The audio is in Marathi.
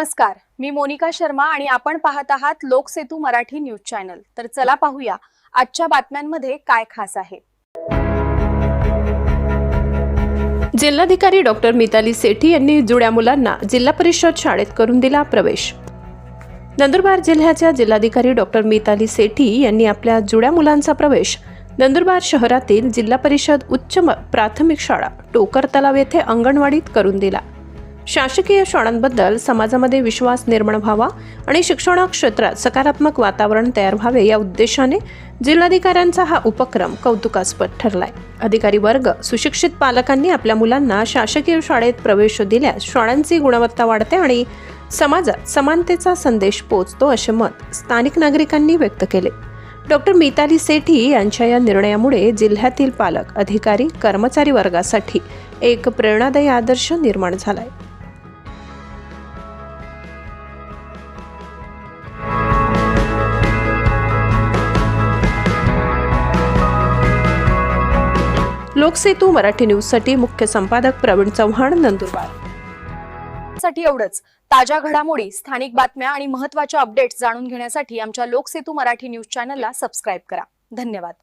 नमस्कार मी मोनिका शर्मा आणि आपण पाहत आहात लोकसेतू मराठी न्यूज चॅनल. तर चला पाहूया आजच्या बातम्यांमध्ये काय खास आहे. जिल्हाधिकारी डॉक्टर मिताली सेठी यांनी जुड्या मुलांना जिल्हा परिषद शाळेत करून दिला प्रवेश. नंदुरबार जिल्ह्याच्या जिल्हाधिकारी डॉक्टर मिताली सेठी यांनी आपल्या जुड्या मुलांचा प्रवेश नंदुरबार शहरातील जिल्हा परिषद उच्च प्राथमिक शाळा टोकर तलाव येथे अंगणवाडीत करून दिला. शासकीय शाळांबद्दल समाजामध्ये विश्वास निर्माण व्हावा आणि शिक्षण क्षेत्रात सकारात्मक वातावरण तयार व्हावे या उद्देशाने जिल्हाधिकाऱ्यांचा हा उपक्रम कौतुकास्पद ठरलाय. अधिकारी वर्ग सुशिक्षित पालकांनी आपल्या मुलांना शासकीय शाळेत प्रवेश दिल्यास शाळांची गुणवत्ता वाढते आणि समाजात समानतेचा संदेश पोचतो असे मत स्थानिक नागरिकांनी व्यक्त केले. डॉक्टर मिताली सेठी यांच्या या निर्णयामुळे जिल्ह्यातील पालक अधिकारी कर्मचारी वर्गासाठी एक प्रेरणादायी आदर्श निर्माण झाला आहे लोकसेतू मराठी न्यूजसाठी मुख्य संपादक प्रवीण चव्हाण नंदुरबार. साठी एवढंच. ताज्या घडामोडी स्थानिक बातम्या आणि महत्त्वाच्या अपडेट्स जाणून घेण्यासाठी आमच्या लोकसेतू मराठी न्यूज चॅनलला सबस्क्राईब करा. धन्यवाद.